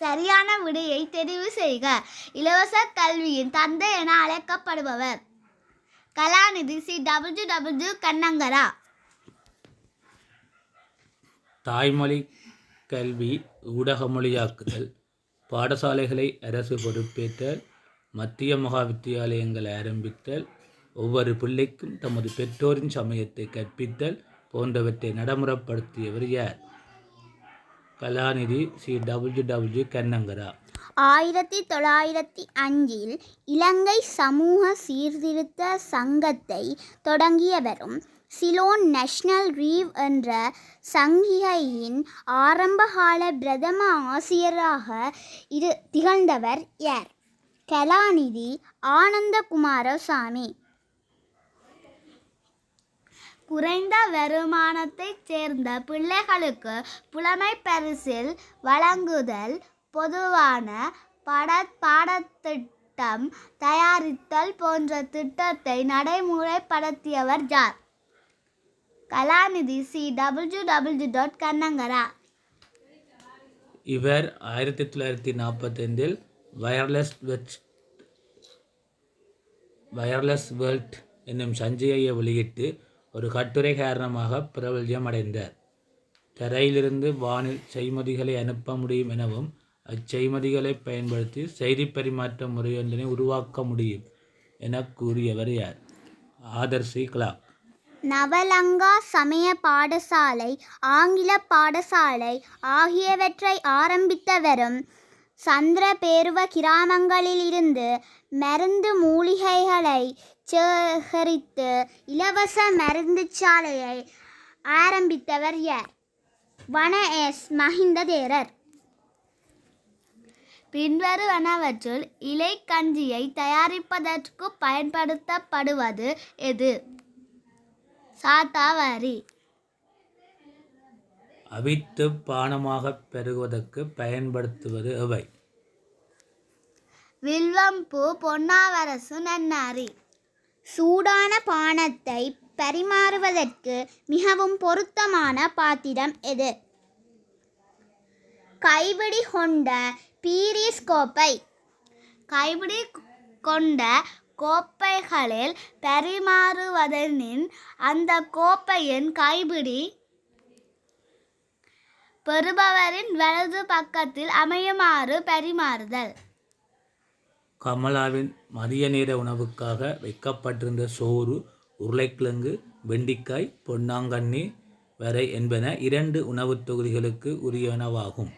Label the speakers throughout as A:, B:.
A: சரியான விடையை தெரிவு செய்க. இலவச கல்வியின் தந்தை என அழைக்கப்படுபவர். கலாநிதி சி. W W Kannangara.
B: தாய்மொழி கல்வி ஊடக மொழியாக்குதல் பாடசாலைகளை அரசு பொறுப்பேற்றல் மத்திய மகா வித்தியாலயங்களை ஆரம்பித்தல் ஒவ்வொரு பிள்ளைக்கும் தமது பெற்றோரின் சமயத்தை கற்பித்தல் போன்றவற்றை நடைமுறைப்படுத்தியவர் யார்? கலாநிதி சி டபிள்யூ டபிள்யூ கென்னங்கரா
C: ஆயிரத்தி தொள்ளாயிரத்தி அஞ்சில் இலங்கை சமூக சீர்திருத்த சங்கத்தை தொடங்கியவரும் சிலோன் நேஷனல் ரீவ் என்ற சங்கிகையின் ஆரம்பகால பிரதம ஆசிரியராக இரு திகழ்ந்தவர் யார்? கலாநிதி ஆனந்தகுமாரசாமி.
A: குறைந்த வருமானத்தைச் சேர்ந்த பிள்ளைகளுக்கு புலமை பரிசில் வழங்குதல் பொதுவான பட பாடத்திட்டம் தயாரித்தல் போன்ற திட்டத்தை நடைமுறைப்படுத்தியவர் யார்? கலாநிதி C. W. W. Dot Kannangara.
B: இவர் ஆயிரத்தி தொள்ளாயிரத்தி நாற்பத்தைந்தில் வயர்லெஸ் வெட் வயர்லெஸ் வேர்ல்ட் என்னும் சஞ்சிகையை வெளியிட்டு ஒரு கட்டுரை காரணமாக பிரபல்யம் அடைந்தார் தரையிலிருந்து வானில் செய்மதிகளை அனுப்ப முடியும் எனவும் அச்செய்மதிகளை பயன்படுத்தி செய்தி பரிமாற்ற முறையொன்றினை உருவாக்க முடியும் என கூறியவர் யார்? ஆதர்சி கிளாக்.
C: நவலங்கா சமய பாடசாலை ஆங்கில பாடசாலை ஆகியவற்றை ஆரம்பித்தவரும் சந்திர பேருவ கிராமங்களிலிருந்து மருந்து மூலிகைகளை சேகரித்து இலவச மருந்துச்சாலையை ஆரம்பித்தவர் யார்? வன எஸ். மஹிந்த தேரர்
A: பின்வருவனவற்றுள் இலைக்கஞ்சியை தயாரிப்பதற்கு பயன்படுத்தப்படுவது எது? சாத்தாவாரி.
B: அவித்து பானமாக பெருகுவதற்கு பயன்படுத்துவது எவை?
A: வில்வம்பூ பொன்னாவரசு நன்னாரி.
C: சூடான பானத்தை பரிமாறுவதற்கு மிகவும் பொருத்தமான பாத்திரம் எது? கைபிடி கொண்ட பீரிஸ் கோப்பை
A: கைபிடி கொண்ட கோப்பைகளில் பரிமாறுவதனின் அந்த கோப்பையின் கைபிடி பெறுபவரின் வலது பக்கத்தில் அமையுமாறு பரிமாறுதல்.
B: கமலாவின் மதிய நேர உணவுக்காக வைக்கப்பட்டிருந்த சோறு உருளைக்கிழங்கு வெண்டிக்காய் பொன்னாங்கண்ணி வரை என்பன இரண்டு உணவுத் தொகுதிகளுக்கு உரியனவாகும்.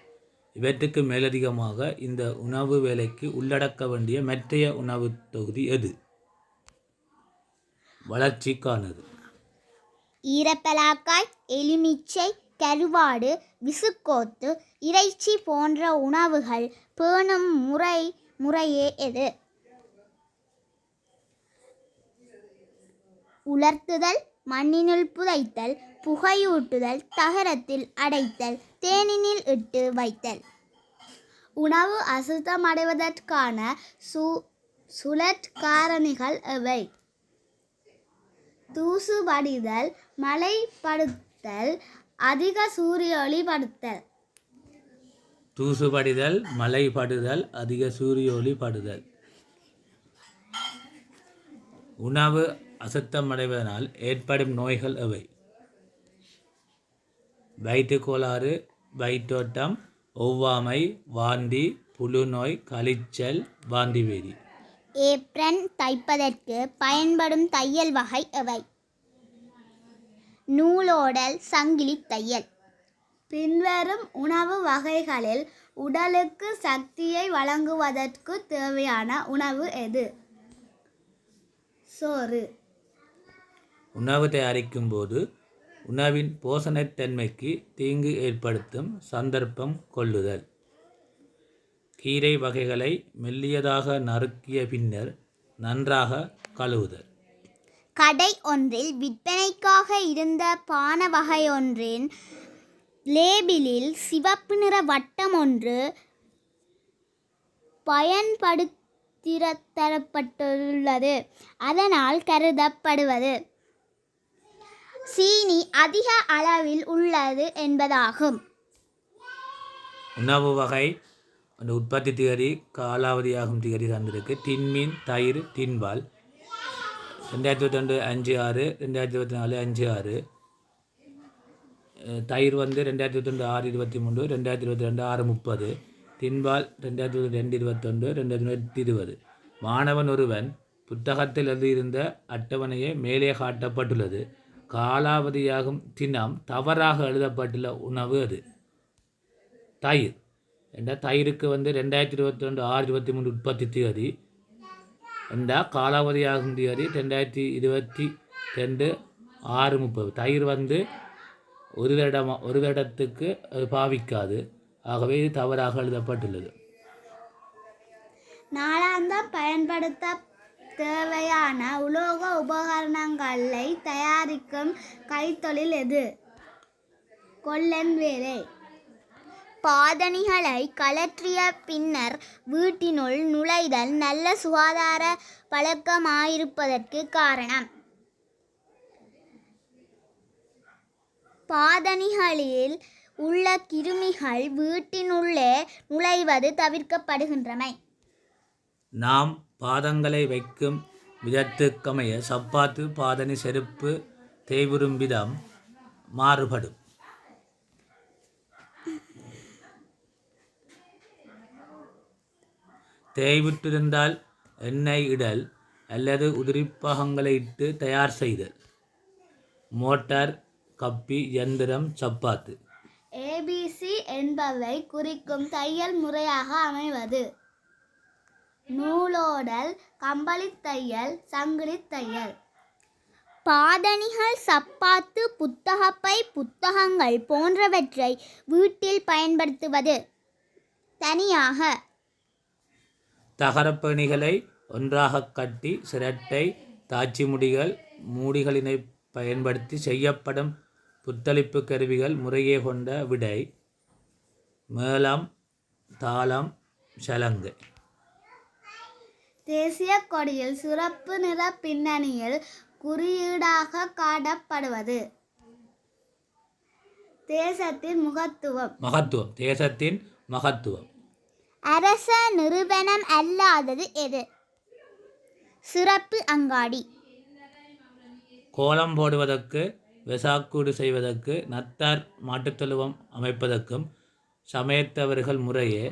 B: இவற்றுக்கு மேலதிகமாக இந்த உணவு வேலைக்கு உள்ளடக்க வேண்டிய மற்றைய உணவுத் தொகுதி எது? வளர்ச்சிக்கானது.
C: ஈரப்பலாக்காய் எலுமிச்சை கருவாடு விசுக்கோத்து இறைச்சி போன்ற உணவுகள் பேணும் முறை முறையே எது? உலர்த்துதல் மண்ணினுள் புதைத்தல் புகையூட்டுதல் தகரத்தில் அடைத்தல் தேனினில் இட்டு வைத்தல்.
A: உணவு அசுத்தமடைவதற்கான சு சுழற் காரணிகள் எவை? தூசுபடிதல் மலைப்படுத்தல் அதிக சூரிய ஒளிப்படுத்தல்
B: தூசுபடிதல் மலைப்படுதல் அதிக சூரிய ஒளிப்படுதல் உணவு அசுத்தமடைவதனால் ஏற்படும் நோய்கள் எவை? வயிற்றுக் கோளாறு வயிற்றோட்டம் ஒவ்வாமை வாந்தி புழுநோய் கழிச்சல் வாந்தி வேதி
C: ஏப்ரன் தைப்பதற்கு பயன்படும் தையல் வகை எவை? நூலோடல் சங்கிலி தையல்.
A: பின்வரும் உணவு வகைகளில் உடலுக்கு சக்தியை வழங்குவதற்கு தேவையான உணவு எது? சோறு.
B: உணவு தயாரிக்கும் போது உணவின் போஷணத்தன்மைக்கு தீங்கு ஏற்படுத்தும் சந்தர்ப்பம் கொள்ளுதல். கீரை வகைகளை மெல்லியதாக நறுக்கிய பின்னர் நன்றாக கழுவுதல்.
C: கடை ஒன்றில் விற்பனைக்காக இருந்த பான வகையொன்றின் லேபிளில் சிவப்பு நிற வட்டம் ஒன்று பயன்படுத்தித்தரப்பட்டுள்ளது அதனால் கருதப்படுவது சீனி அதிக அளவில் உள்ளது என்பதாகும்.
B: உணவு வகை அந்த உற்பத்தி திகதி காலாவதியாகும் திகதி தந்திருக்கு. தின்மீன் தயிர் தின்பால். ரெண்டாயிரத்தி இருபத்தி ரெண்டு அஞ்சு ஆறு ரெண்டாயிரத்தி இருபத்தி நாலு அஞ்சு ஆறு. தயிர் வந்து ரெண்டாயிரத்தி இருபத்தி ரெண்டு ஆறு இருபத்தி மூணு ரெண்டாயிரத்தி இருபத்தி ரெண்டு ஆறு முப்பது. தின்பால் ரெண்டாயிரத்தி இருபத்தி ரெண்டு இருபத்தொன்று ரெண்டாயிரத்தி இருபத்தி இருபது. மாணவன் ஒருவன் புத்தகத்தில் எழுதியிருந்த அட்டவணையை மேலே காட்டப்பட்டுள்ளது. காலாவதியாகும் தினம் தவறாக எழுதப்பட்டுள்ள உணவு அது. தயிர். என்ற தயிருக்கு வந்து ரெண்டாயிரத்தி இருபத்தி ரெண்டு ஆறு இருபத்தி மூணு உற்பத்தி தேதி. ரெண்டா காலாவதியாகும் தேதி ரெண்டாயிரத்தி இருபத்தி ரெண்டு ஆறு முப்பது. தயிர் வந்து ஒரு வருடம் ஒரு வருடத்துக்கு பாவிக்காது. ஆகவே இது தவறாக எழுதப்பட்டுள்ளது.
A: நாளாந்தம் பயன்படுத்த தேவையான உலோக உபகரணங்களை தயாரிக்கும் கைத்தொழில் எது? கொல்லன் வேலை.
C: பாதணிகளை கலற்றிய பின்னர் வீட்டினுள் நுழைதல் நல்ல சுகாதார பழக்கமாயிருப்பதற்கு காரணம். பாதணிகளில் உள்ள கிருமிகள் வீட்டினுள்ளே நுழைவது தவிர்க்கப்படுகின்றன
B: நாம் பாதங்களை வைக்கும் விதத்துக்கமைய சப்பாத்து பாதணி செருப்பு தேய்வுறும் விதம் மாறுபடும். தேய்விட்டிருந்தால் எண்ணெய் இடல் அல்லது உதிரிப்பாகங்களை இட்டு தயார் செய்தல். மோட்டார் கப்பி இயந்திரம் சப்பாத்து.
A: ஏபிசி என்பவை குறிக்கும் தையல் முறையாக அமைவது. நூலோடல் கம்பளித் தையல் சங்கிலித் தையல்.
C: பாதணிகள் சப்பாத்து புத்தகப்பை புத்தகங்கள் போன்றவற்றை வீட்டில் பயன்படுத்துவது. தனியாக.
B: தகரப்பணிகளை ஒன்றாக கட்டி சிரட்டை தாச்சி முடிகள் மூடிகளினை பயன்படுத்தி செய்யப்படும் புத்தளிப்பு கருவிகள் முறையே கொண்ட விடை. மேளம் தாளம் சலங்கை.
A: தேசிய கொடியில் சிறப்பு நிற பின்னணியில் குறியீடாக காட்டப்படுவது தேசத்தின் முகத்துவம்.
B: மகத்துவம். தேசத்தின் மகத்துவம்.
C: அரச நிறுவனம் அல்லாதது எது? சிறப்பு அங்காடி.
B: கோலம் போடுவதற்கு வெசாக்கூடு செய்வதற்கு நத்தார் மாட்டுத்தொழுவம் அமைப்பதற்கும் சமயத்தவர்கள் முறையே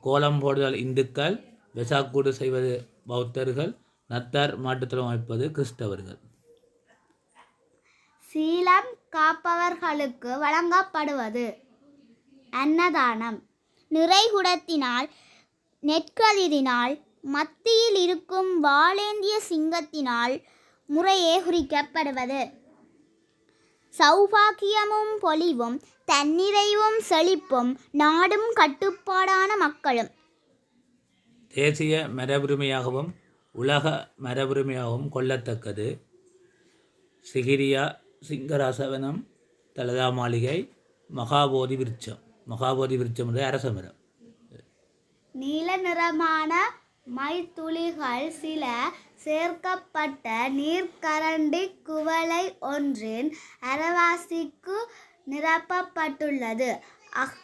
B: கோலம் போடுதல் இந்துக்கள் வெசாக்கூடு செய்வது பௌத்தர்கள் நத்தார் மாட்டுத்தொழுவம் அமைப்பது கிறிஸ்தவர்கள்.
A: சீலம் காப்பவர்களுக்கு வழங்கப்படுவது அன்னதானம்.
C: நிறைகுடத்தினால் நெற்களிரினால் மத்தியில் இருக்கும் வாளேந்திய சிங்கத்தினால் முறையே குறிக்கப்படுவது. சௌபாக்கியமும் பொலிவும் தன்னிறைவும் செழிப்பும் நாடும் கட்டுப்பாடான மக்களும்.
B: தேசிய மரபுரிமையாகவும் உலக மரபுரிமையாகவும் கொள்ளத்தக்கது. சிகிரியா சிங்கராசவனம் தலதா மாளிகை மகாபோதி விருட்சம் மகாபோதி விருட்சம் அரச மரம்.
A: நீல நிறமான மைத்துளிகள் சில சேர்க்கப்பட்ட நீர்க்கரண்டி குவளை ஒன்றின் அரவாசிக்கு நிரப்பப்பட்டுள்ளது.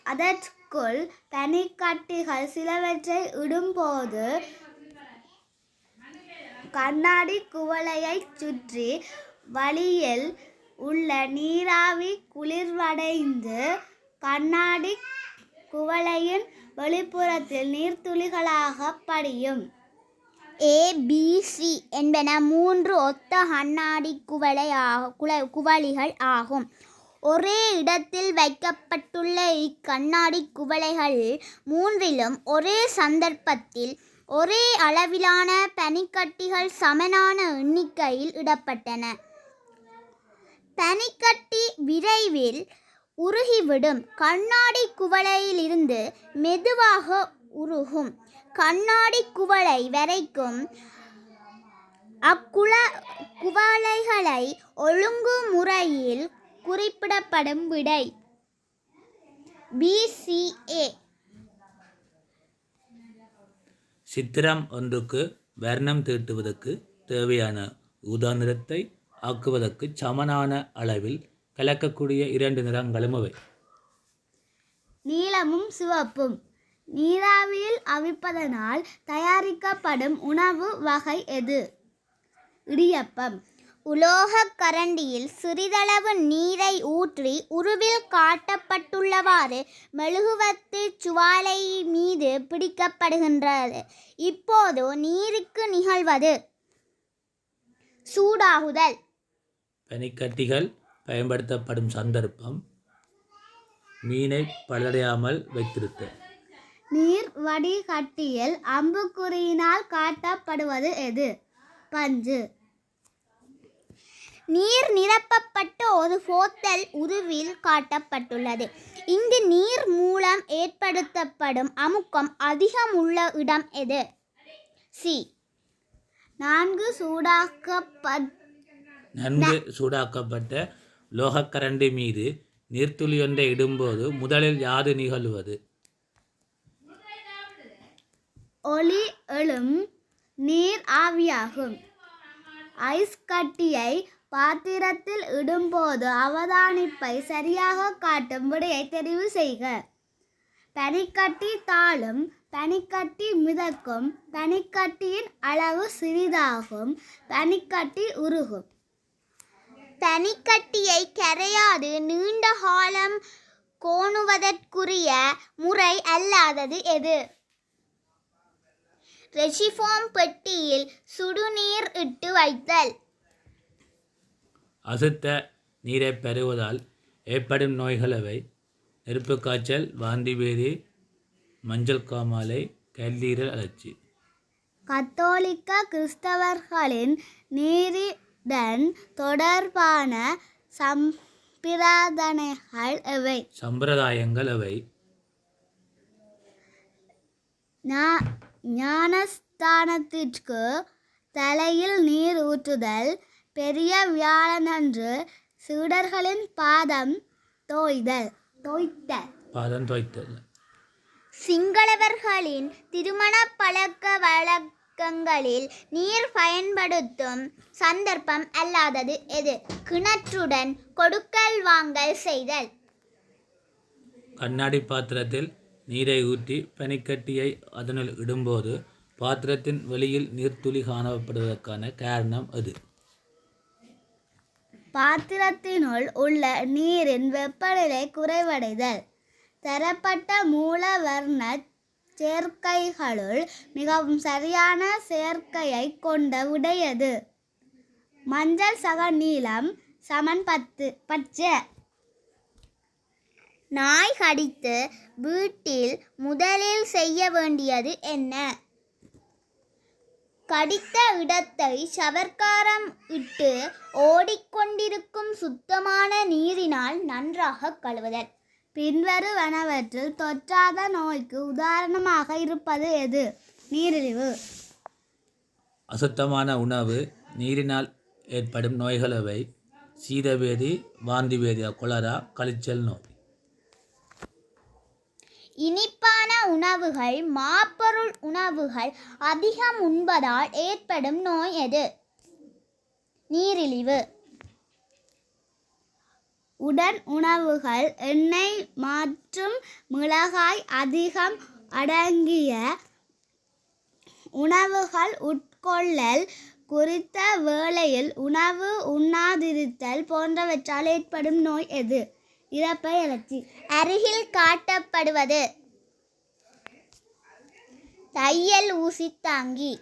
A: அதற்கு அதற்குள் பனிக்கட்டிகள் சிலவற்றை இடும்போது கண்ணாடி குவளையைச் சுற்றி வழியில் உள்ள நீராவி குளிர்வடைந்து கண்ணாடி குவளையின் வெளிப்புறத்தில் நீர்த்துளிகளாக படியும்.
C: ஏ பி சி என்பன மூன்று ஒத்த கண்ணாடி குவளை ஆக- குவளிகள் ஆகும். ஒரே இடத்தில் வைக்கப்பட்டுள்ள இக்கண்ணாடி குவளைகள் மூன்றிலும் ஒரே சந்தர்ப்பத்தில் ஒரே அளவிலான பனிக்கட்டிகள் சமனான எண்ணிக்கையில் இடப்பட்டன. பனிக்கட்டி விரைவில் உருகிவிடும். கண்ணாடி குவளையிலிருந்து மெதுவாக உருகும். கண்ணாடி குவளை வரைக்கும் அக்குள குவளைகளை ஒழுங்கு முறையில் குறிப்பிடப்படும் விடை. பிசிஏ
B: சித்திரம் ஒன்றுக்கு வர்ணம் தீட்டுவதற்கு தேவையான ஊதா நிறத்தை ஆக்குவதற்கு சமனான அளவில் கலக்கக்கூடிய இரண்டு நிறங்களும் அவை.
A: நீலமும் சிவப்பும். நீராவியில் அவிப்பதனால் தயாரிக்கப்படும் உணவு வகை எது? இடியப்பம்.
C: உலோகக் கரண்டியில் சிறிதளவு நீரை ஊற்றி உருவில் காட்டப்பட்டுள்ளவாறு மெழுகுவர்த்தி சுவாலை மீது பிடிக்கப்படுகின்றது. இப்போது நீருக்கு நிகழ்வது சூடாகுதல்.
B: பனிக்கட்டிகள் பயன்படுத்தப்படும் சந்தர்ப்பம். மீனை பழுதடையாமல் வைத்திருத்தல்.
A: நீர் வடிகட்டியில் அம்புக்குறியினால் காட்டப்படுவது எது? பஞ்சு.
C: நீர் நிரப்பப்பட்ட ஒரு போத்தல் உருவில் காட்டப்பட்டுள்ளது. இங்கு நீர் மூலம் ஏற்படுத்தப்படும் அமுக்கம் அதிகம் உள்ள இடம் எது? சி
A: நான்கு சூடாக்கப்பட்
B: நன்கு சூடாக்கப்பட்ட லோகக்கரண்டி மீது நீர்த்துளி ஒன்றை இடும்போது முதலில் யாது நிகழ்வது?
A: ஒளி எழும் நீர் ஆவியாகும். ஐஸ் கட்டியை பாத்திரத்தில் இடும்போது அவதானிப்பை சரியாக காட்டும் விடையை தெரிவு செய்க. பனிக்கட்டி தாளும் பனிக்கட்டி மிதக்கும் பனிக்கட்டியின் அளவு சிறிதாகும் பனிக்கட்டி உருகும்.
C: பனிக்கட்டியை கரையாது நீண்ட காலம் கோணுவதற்குரிய முறை அல்லாதது எது? ரெஷிஃபோம் பெட்டியில் சுடுநீர் இட்டு வைத்தல்.
B: அசுத்த நீரை பெறுவதால் ஏற்படும் நோய்களவை. நெருப்பு காய்ச்சல் வாந்தி பேதி மஞ்சள் காமாலை கல்லீரல் அழற்சி
A: கத்தோலிக்க கிறிஸ்தவர்களின் நீரிடன் தொடர்பான சம்பிரதனைகள் எவை?
B: சம்பிரதாயங்கள் அவை
A: ஞா- ஞானஸ்தானத்திற்கு தலையில் நீர் ஊற்றுதல் பெரிய வியாழனன்று சீடர்களின் பாதம் தோய்தல் தோய்த்தல்.
B: பாதம் தோய்த்தல்.
C: சிங்களவர்களின் திருமண பழக்க வழக்கங்களில் நீர் பயன்படுத்தும் சந்தர்ப்பம் அல்லாதது எது? கிணற்றுடன் கொடுக்கல் வாங்கல் செய்தல்.
B: கண்ணாடி பாத்திரத்தில் நீரை ஊற்றி பனிக்கட்டியை அதனுள் இடும்போது பாத்திரத்தின் வெளியில் நீர்த்துளி காணப்படுவதற்கான காரணம் அது.
A: பாத்திரத்தினுள் உள்ள நீரின் வெப்பநிலை குறைவடைதல். தரப்பட்ட மூலவர்ண சேர்க்கைகளுள் மிகவும் சரியான சேர்க்கையை கொண்ட உடையது. மஞ்சள் சக நீளம் சமன் பத்து பச்சை.
C: நாய் கடித்து வீட்டில் முதலில் செய்ய வேண்டியது என்ன? கடித்த இடத்தை சவர்க்காரம் இட்டு ஓடிக்கொண்டிருக்கும் சுத்தமான நீரினால் நன்றாக கழுவுதல்.
A: பின்வருவனவற்றில் தொற்றாத நோய்க்கு உதாரணமாக இருப்பது எது? நீரிழிவு.
B: அசுத்தமான உணவு நீரினால் ஏற்படும் நோய்களவை சீதவேதி வாந்தி வேதி கொலரா கழிச்சல் நோய்.
C: இனிப்பான உணவுகள் மாப்பொருள் உணவுகள் அதிகம் உண்பதால் ஏற்படும் நோய் எது? நீரிழிவு.
A: உடன் உணவுகள் எண்ணெய் மற்றும் மிளகாய் அதிகம் அடங்கிய உணவுகள் உட்கொள்ளல் குறித்த வேளையில் உணவு உண்ணாதிருத்தல் போன்றவற்றால் ஏற்படும் நோய் எது? இறப்பை அலர்ச்சி
C: அருகில் காட்டப்படுவது. தையல் ஊசி தாங்கி.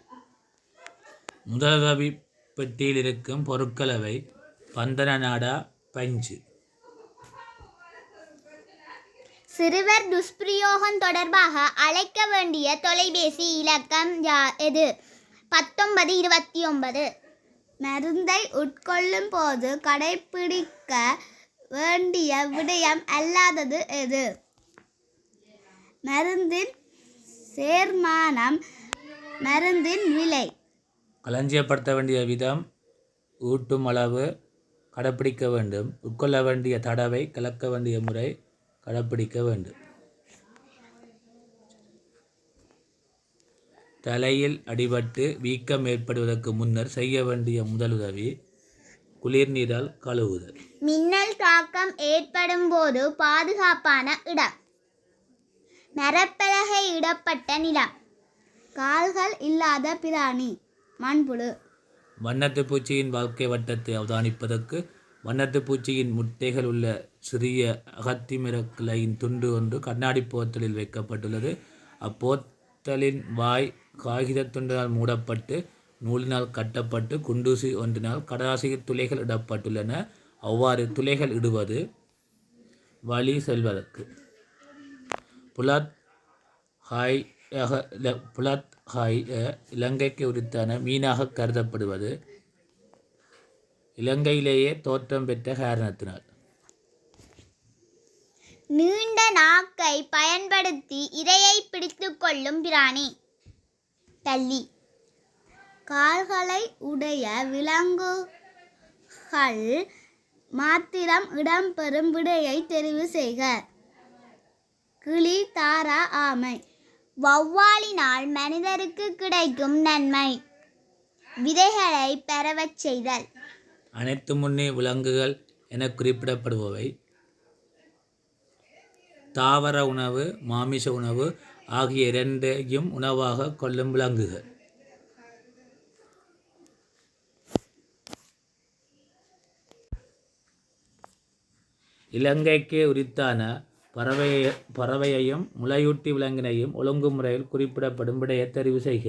B: முதலுதவி பெட்டியில் இருக்கும் பொருட்களவை பந்தன நாடா பஞ்சு.
C: சிறுவர் துஷ்பிரயோகம் தொடர்பாக அழைக்க வேண்டிய தொலைபேசி இலக்கம் எது? பத்தொன்பது இருபத்தி ஒன்பது.
A: மருந்தை உட்கொள்ளும் போது கடைபிடிக்க வேண்டிய விடயம் அல்லாதது எது? மருந்தின் சேர்மானம் மருந்தின் விலை.
B: களஞ்சியப்படுத்த வேண்டிய விதம் ஊட்டும் அளவு கடைப்பிடிக்க வேண்டும். உட்கொள்ள வேண்டிய தடவை கலக்க வேண்டிய முறை கடைப்பிடிக்க வேண்டும். தலையில் அடிபட்டு வீக்கம் ஏற்படுவதற்கு முன்னர் செய்ய வேண்டிய முதலுதவி குளிர்நீரால் கழுவுதல்.
C: மின்னல் தாக்கம் ஏற்படும் போது பாதுகாப்பான இடம். மரப்பலகை இடப்பட்ட நிலம்.
A: கால்கள் இல்லாத பிராணி. மண்புழு.
B: வண்ணத்து பூச்சியின் வாழ்க்கை வட்டத்தை அவதானிப்பதற்கு வண்ணத்து பூச்சியின் முட்டைகள் உள்ள சிறிய அகத்திமிரக்கிளையின் துண்டு ஒன்று கண்ணாடி போத்தலில் வைக்கப்பட்டுள்ளது. அப்போத்தலின் வாய் காகித துண்டினால் மூடப்பட்டு நூலினால் கட்டப்பட்டு குண்டூசி ஒன்றினால் கடலாசி துளைகள் இடப்பட்டுள்ளன. அவ்வாறு துளைகள் இடுவது வழி செல்வதற்கு. புலத் ஹாய் புலத் ஹாய் இலங்கைக்கு உரித்தான மீனாக கருதப்படுவது இலங்கையிலேயே தோற்றம் பெற்ற காரணத்தினால்.
C: நீண்ட நாக்கை பயன்படுத்தி இரையை பிடித்து கொள்ளும் பிராணி. தள்ளி.
A: கால்களை உடைய விலங்குகள் மாத்திரம் இடம்பெறும் விடையை தெரிவு செய்க. கிளி தாரா ஆமை.
C: வௌவாலினால் மனிதருக்கு கிடைக்கும் நன்மை. விதைகளை பெறவச் செய்தல்.
B: அனைத்து முன்னே விலங்குகள் என குறிப்பிடப்படுபவை. தாவர உணவு மாமிச உணவு ஆகிய இரண்டையும் உணவாக கொள்ளும் விலங்குகள். இலங்கைக்கு உரித்தான பறவை பறவையையும் முளையூட்டி விலங்கினையும் ஒழுங்குமுறையில் குறிப்பிடப்படும் விடையை தெரிவு செய்க.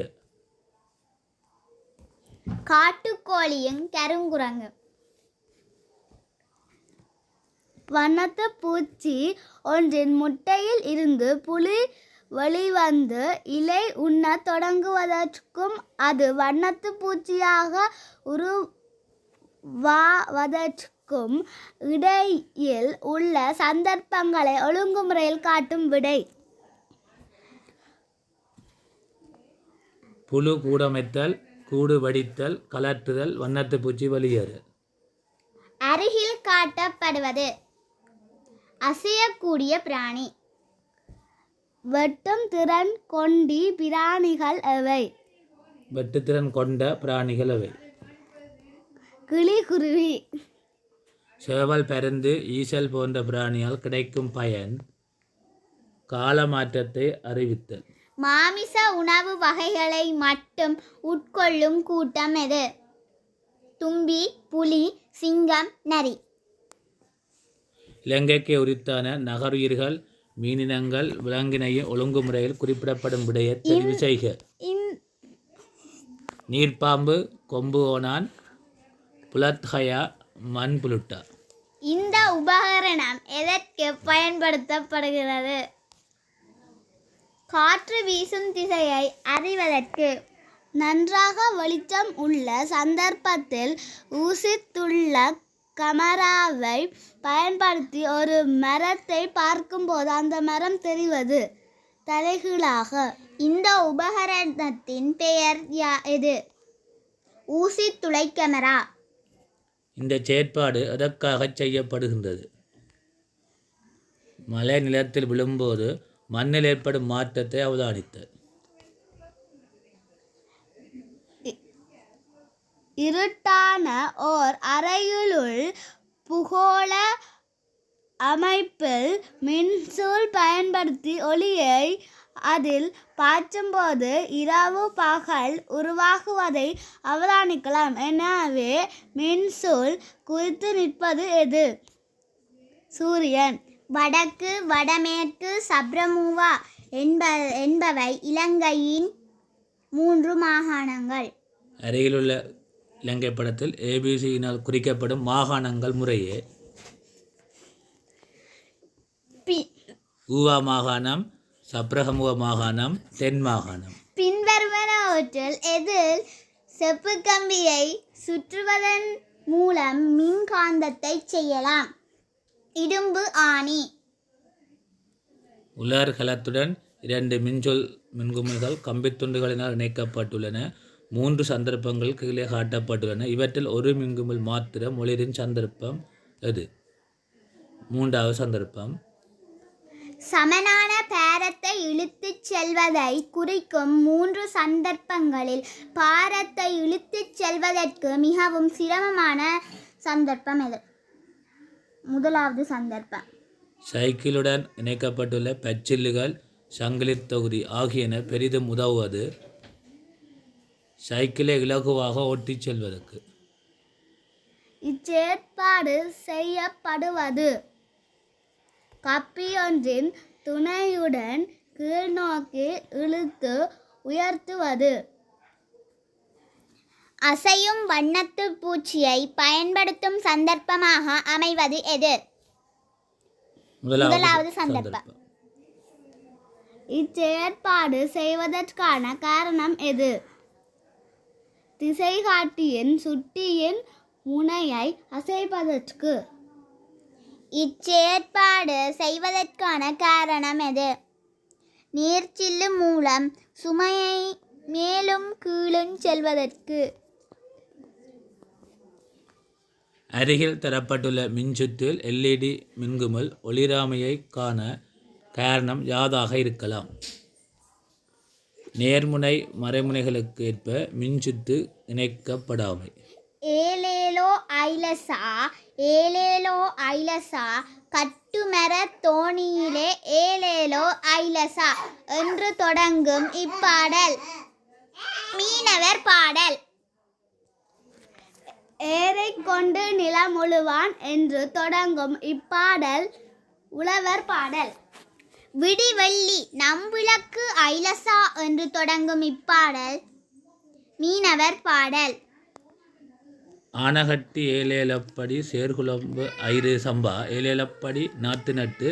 C: காட்டுக்கோழியும் கருங்குரங்கு.
A: வண்ணத்து பூச்சி ஒன்றின் முட்டையில் இருந்து புலி வெளிவந்து இலை உண்ண தொடங்குவதற்கும் அது வண்ணத்து பூச்சியாக உருவாவதற்கும் இடையில் உள்ள சந்தர்ப்பங்களை ஒழுங்குமுறையில் காட்டும் விடை.
B: புழு கூடமைத்தல் கூடு வடித்தல் கலற்றுதல் வண்ணத்து பூச்சி வெளியேறு.
C: அருகில் காட்டப்படுவது அசையக்கூடிய பிராணி.
A: வெட்டும் திறன் கொண்டி பிராணிகள் எவை
B: வெட்டுத்திறன் கொண்ட பிராணிகள் அவை.
A: கிளிக்குருவி
B: சேவல் பருந்து ஈசல் போன்ற பிராணியால் கிடைக்கும் பயன் கால மாற்றத்தை அறிவித்தல்.
C: மாமிச உணவு வகைகளை மட்டும் உட்கொள்ளும் கூட்டம் எது? தும்பி புலி சிங்கம் நரி.
B: இலங்கைக்கு உரித்தான நகருயிர்கள் மீனினங்கள் விலங்கினையும் ஒழுங்குமுறையில் குறிப்பிடப்படும் விடையை தெரிவு செய்க. நீர்ப்பாம்பு கொம்பு ஓனான் புலத்ஹயா மண்புலுட்டா
C: இந்த உபகரணம் எதற்கு பயன்படுத்தப்படுகிறது? காற்று வீசும் திசையை அறிவதற்கு
A: நன்றாக வெளிச்சம் உள்ள சந்தர்ப்பத்தில் ஊசித்துள்ள கமராவை பயன்படுத்தி ஒரு மரத்தை பார்க்கும்போது அந்த மரம் தெரிவது தலைகீழாக.
C: இந்த உபகரணத்தின் பெயர் யா எது? ஊசி துளை கேமரா.
B: இந்த செயற்பாடு அதற்காக செய்யப்படுகின்றது? மழை நிலத்தில் விழும்போது மண்ணில் ஏற்படும் மாற்றத்தை அவதானித்தல்.
A: இருட்டான ஓர் அறையிலுள் புகோள அமைப்பில் மின்சூல் பயன்படுத்தி ஒளியை அதில் பாய்ச்சும்போது இரவு பகல் உருவாகுவதை அவதானிக்கலாம். எனவே மின்சூல் குறித்து நிற்பது எது? சூரியன்.
C: வடக்கு வடமேற்கு சப்ரமுவா என்ப என்பவை இலங்கையின் மூன்று மாகாணங்கள்.
B: அருகிலுள்ள இலங்கை படத்தில் ஏபிசியினால் குறிக்கப்படும் மாகாணங்கள் முறையே.
C: பி-
B: ஊவா மாகாணம் சப்ரகமுவ மாகாணம் தென் மாகாணம்
C: பின்வருவனவற்றில் எதில் செப்பு கம்பியை சுற்றுவதன் மூலம் மின்காந்தத்தை செய்யலாம். இடும்பு ஆணி.
B: உலர் கலத்துடன் இரண்டு மின்சொல் மின்குமிழ்கள் கம்பித்துண்டுகளினால் இணைக்கப்பட்டுள்ளன. மூன்று சந்தர்ப்பங்கள் கீழே காட்டப்பட்டுள்ளன. இவற்றில் ஒரு மின்குமிழ் மாத்திரம் ஒளிரின் சந்தர்ப்பம் எது? மூன்றாவது சந்தர்ப்பம்.
C: சமனான பேரத்தை இழுத்துச் செல்வதை குறிக்கும் மூன்று சந்தர்ப்பங்களில் பாரத்தை இழுத்துச் செல்வதற்கு மிகவும் சிரமமான சந்தர்ப்பம் எது? முதலாவது சந்தர்ப்பம்.
B: சைக்கிளுடன் இணைக்கப்பட்டுள்ள பச்சில்லுகள் சங்கிலித் தொகுதி ஆகியன பெரிதும் உதவுவது சைக்கிளை இலகுவாக ஓட்டிச் செல்வதற்கு.
A: இச்செயற்பாடு செய்யப்படுவது கப்பியொன்றின் துணையுடன் கீழ்நோக்கி இழுத்து உயர்த்துவது.
C: அசையும் வண்ணத்து பூச்சியை பயன்படுத்தும் சந்தர்ப்பமாக அமைவது எது? முதலாவது சந்தர்ப்பம்.
A: இச்செயற்பாடு செய்வதற்கான காரணம் எது? திசைகாட்டியின் சுட்டியின் முனையை அசைப்பதற்கு.
C: இச்செயற்பாடு செய்வதற்கான காரணம் எது? நீர்ச்சில்லு மூலம் சுமையை மேலும் கீழும் செல்வதற்கு.
B: அருகில் தரப்பட்டுள்ள மின்சுற்றில் எல்இடி மின்குமல் ஒளிராமையை காண காரணம் யாதாக இருக்கலாம்? நேர்முனை மறைமுனைகளுக்கு ஏற்ப மின்சுற்று இணைக்கப்படாமை.
C: ஏலேலோ ஐலசா ஏலேலோ ஐலசா கட்டுமர தோணியிலே ஏலேலோ ஐலசா என்று தொடங்கும் இப்பாடல். மீனவர் பாடல்.
A: ஏரை கொண்டு நிலம் முழுவான் என்று தொடங்கும் இப்பாடல் உழவர் பாடல்.
C: விடிவள்ளி நம்பிளக்கு ஐலசா என்று தொடங்கும் இப்பாடல். மீனவர் பாடல்.
B: ஆனகட்டி ஏலேலப்படி சேர்குழம்பு ஐரு சம்பா. ஏலேலப்படி நாத்து நட்டு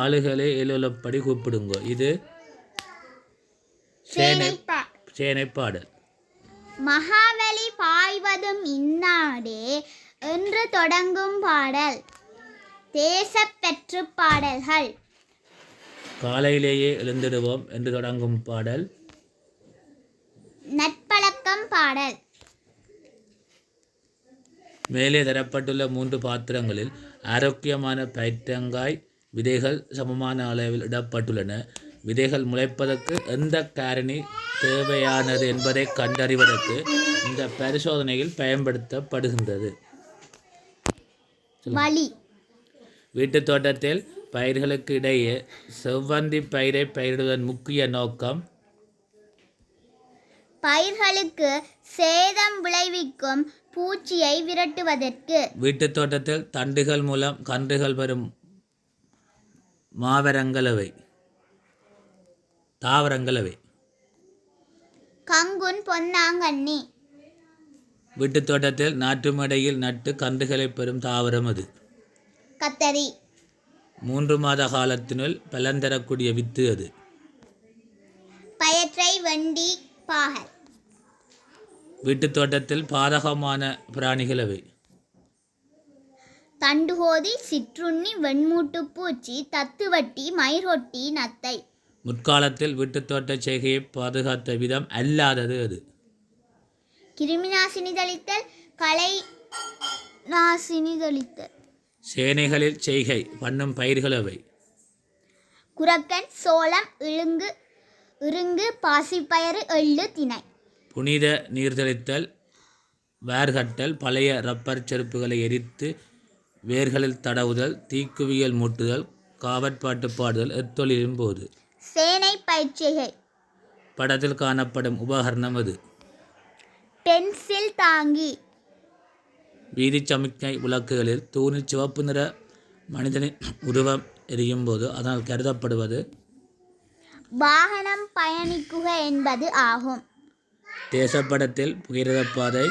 B: ஆளுகளை ஏலேலப்படி கூப்பிடுங்கோ. இது சேனை சேனை பாடல்
C: மகாவலி பாய்வதும் இந்நாடே என்று தொடங்கும் பாடல். தேசப்பெற்று பாடல்கள்.
B: காலையிலேயே எழுந்திடுவோம் என்று தொடங்கும் பாடல்.
C: நட்பழக்கம் பாடல்.
B: மேலே தரப்பட்டுள்ள மூன்று பாத்திரங்களில் ஆரோக்கியமான பயிற்றங்காய் விதைகள் சமமான அளவில் இடப்பட்டுள்ளன. விதைகள் முளைப்பதற்கு எந்த காரணி தேவையானது என்பதை கண்டறிவதற்கு இந்த பரிசோதனையில் பயன்படுத்தப்படுகின்றது. வீட்டுத் தோட்டத்தில் பயிர்களுக்கு இடையே செவ்வந்தி பயிரை பயிரிடுவதன் முக்கிய நோக்கம்?
C: பயிர்களுக்கு சேதம் விளைவிக்கும் பூச்சியை விரட்டுவதற்கு.
B: வீட்டுத் தோட்டத்தில் தண்டுகள் மூலம் கன்றுகள் பெறும் மாவரங்களவை தாவரங்களவை
C: கங்குன் பொன்னாங்கண்ணி.
B: வீட்டுத் தோட்டத்தில் நாற்று மேடையில் நட்டு கன்றுகளை பெறும் தாவரம் அது.
C: கத்தரி.
B: மூன்று மாத காலத்தினுள் பலன் தரக்கூடிய வித்து அது.
C: பயற்றை வண்டி பாகல்.
B: வீட்டுத் தோட்டத்தில் பாதகமான பிராணிகள் அவை.
C: தண்டுகோதி சிற்றுண்ணி வெண்மூட்டு பூச்சி தத்துவட்டி மயிரொட்டி நத்தை.
B: முற்காலத்தில் வீட்டுத் தோட்ட செய்கையை பாதுகாத்த விதம் அல்லாதது அது.
C: கிருமிநாசினி தெளித்தல் களை நாசினி தெளித்தல்.
B: சேனைகளில் செய்கை பண்ணும் பயிர்கள் அவை.
C: குரக்கன் சோளம் இழுங்கு இருங்கு பாசிப்பயறு எள்ளு திணை.
B: புனித நீர்தளித்தல் வேர்கட்டல் பழைய ரப்பர் செருப்புகளை எரித்து வேர்களில் தடவுதல் தீக்குவியல் மூட்டுதல் காவற்பாட்டு பாடுதல் எத்தொழிலின் போது.
C: சேனை பயிற்சிகை.
B: படத்தில் காணப்படும் உபகரணம் அது.
C: பென்சில் தாங்கி.
B: வீதி சமிக்ஞை விளக்குகளில் தூணில் சிவப்பு நிற மனிதனின் உருவம் எரியும் போது அதனால் கருதப்படுவது
C: வாகனம் பயணிக்குக என்பது ஆகும்.
B: தேசப்படத்தில் புகையிரதப் பாதை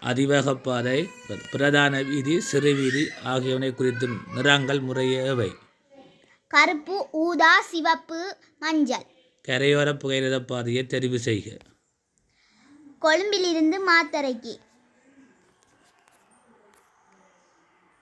B: அதிவேக பாதை பிரதான வீதி சிறு வீதி ஆகியவனை குறித்தும் நிறங்கள் முறையவை.
C: கருப்பு ஊதா சிவப்பு மஞ்சள்.
B: கரையோர புகையிரதப் பாதையை தெரிவு செய்க.
C: கொழும்பிலிருந்து மாத்தறைக்கு